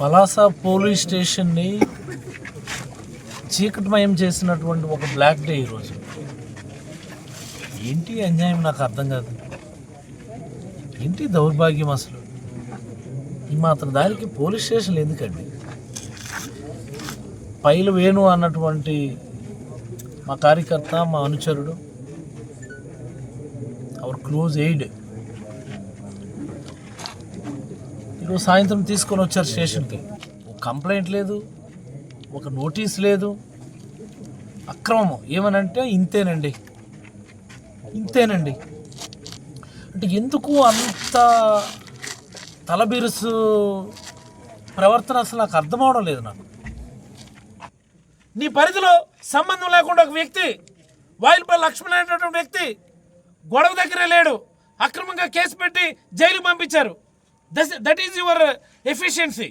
Palasa police స్టేషన్ని చీకటిమయం చేసినటువంటి ఒక black day ఈరోజు. ఏంటి అన్యాయం నాకు అర్థం కాదు. ఏంటి దౌర్భాగ్యం అసలు? ఈ మాత్రం దానికి పోలీస్ స్టేషన్లు ఎందుకండి? పైలు వేణు అన్నటువంటి మా కార్యకర్త మా అనుచరుడు అవర్ క్లోజ్ ఎయిడ్ ఇప్పుడు సాయంత్రం తీసుకొని వచ్చారు స్టేషన్కి. కంప్లైంట్ లేదు ఒక నోటీస్ లేదు. అక్రమం ఏమనంటే ఇంతేనండి. ఇంతేనండి. అంటే ఎందుకు అంత తలబిరుసు ప్రవర్తన అసలు నాకు అర్థం అవడం లేదు నాకు. నీ పరిధిలో సంబంధం లేకుండా ఒక వ్యక్తి వాయిల్పల్లి లక్ష్మణ్ అనేటటువంటి వ్యక్తి గొడవ దగ్గరే లేడు. అక్రమంగా కేసు పెట్టి జైలు పంపించారు. దట్ ఈజ్ యువర్ ఎఫిషియన్సీ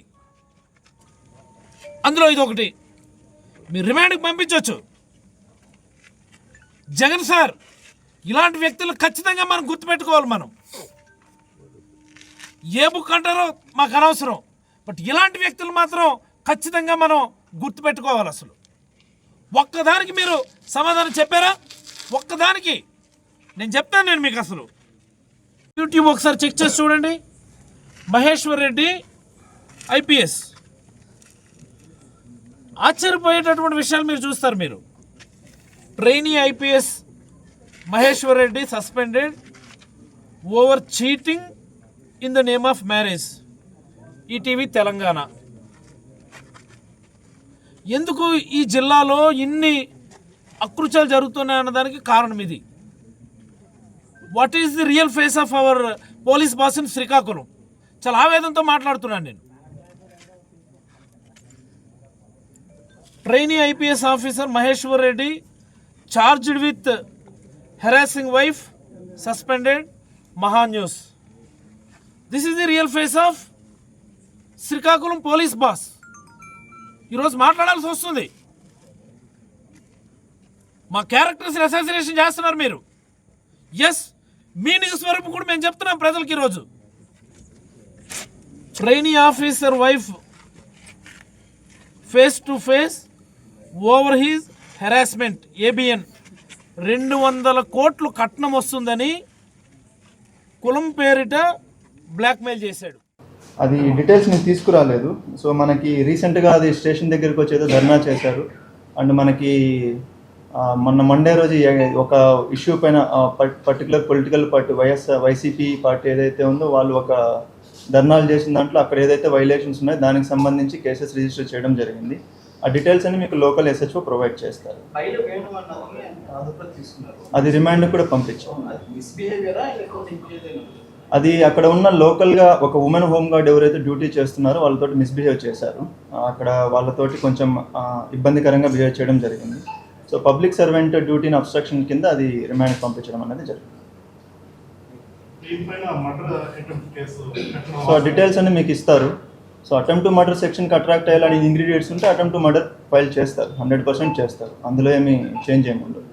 అందులో ఇది ఒకటి మీరు రిమాండ్కి పంపించవచ్చు జగన్ సార్ ఇలాంటి వ్యక్తులు ఖచ్చితంగా మనం గుర్తుపెట్టుకోవాలి మనం. ఏ బుక్ అంటారో మాకు అనవసరం. బట్ ఇలాంటి వ్యక్తులు మాత్రం ఖచ్చితంగా మనం గుర్తుపెట్టుకోవాలి అసలు. ఒక్కదానికి మీరు సమాధానం చెప్పారా? ఒక్కదానికి. నేను చెప్తాను నేను మీకు అసలు. యూట్యూబ్ ఒకసారి చెక్ చేసి చూడండి. మహేశ్వర్ రెడ్డి ఐపీఎస్. ఆశ్చర్యపోయేటటువంటి విషయాలు మీరు చూస్తారు మీరు. Trainee IPS Maheshwar Reddy suspended. Over cheating in the name of marriage. ETV Telangana. ఎందుకు ఈ జిల్లాలో ఇన్ని అకృత్యాలు జరుగుతున్నాయి అన్నదానికి కారణం ఇది. What is the real face of our police boss in Srikakulam చాలా ఆవేదనతో మాట్లాడుతున్నాను నేను. Trainee IPS officer Maheshwar Reddy charged with harassing wife suspended Maha news. This is the real face of Srikakulam police boss. ఈరోజు మాట్లాడాల్సి వస్తుంది. మా characters association చేస్తున్నారు మీరు. ఎస్ మీ నిజ స్వరూపం కూడా మేము చెప్తున్నాం ప్రజలకి ఈరోజు. Trainee officer wife face to face over his harassment ABN రెండు వందల కోట్లు కట్నం వస్తుందని కులం పేరిట బ్లాక్మెయిల్ చేశాడు. అది డీటెయిల్స్ నేను తీసుకురాలేదు. సో మనకి రీసెంట్గా అది స్టేషన్ దగ్గరికి వచ్చేదో ధర్నా చేశారు. అండ్ మనకి మొన్న మండే రోజు ఒక ఇష్యూ పైన particular political party YS YCP party ఏదైతే ఉందో వాళ్ళు ఒక ధర్నాలు చేసిన దాంట్లో అక్కడ ఏదైతే వైలేషన్స్ ఉన్నాయో దానికి సంబంధించి కేసెస్ రిజిస్టర్ చేయడం జరిగింది. ఆ డీటెయిల్స్ అని మీకు లోకల్ ఎస్హెచ్ఓ ప్రొవైడ్ చేస్తారు. అది రిమాండ్ కూడా పంపించాం అది అక్కడ ఉన్న లోకల్గా ఒక ఉమెన్ హోమ్ గార్డ్ ఎవరైతే డ్యూటీ చేస్తున్నారో వాళ్ళతోటి మిస్బిహేవ్ చేశారు. అక్కడ వాళ్ళతోటి కొంచెం ఇబ్బందికరంగా బిహేవ్ చేయడం జరిగింది. సో పబ్లిక్ సర్వెంట్ డ్యూటీని అబ్స్ట్రక్షన్ కింద అది రిమాండ్ పంపించడం అనేది జరిగింది దీనిపైన మర్డర్ అటెంప్ట్ కేసు పెట్టడం సో ఆ డీటెయిల్స్ అన్ని మీకు ఇస్తారు. సో అటెంప్ట్ టు మర్డర్ సెక్షన్కి అట్రాక్ట్ అయ్యాలని ఇంగ్రీడియంట్స్ ఉంటే అటెంప్ట్ టు మర్డర్ ఫైల్ చేస్తారు. హండ్రెడ్ పర్సెంట్ చేస్తారు. అందులో ఏమి చేంజ్ ఏమి ఉండదు.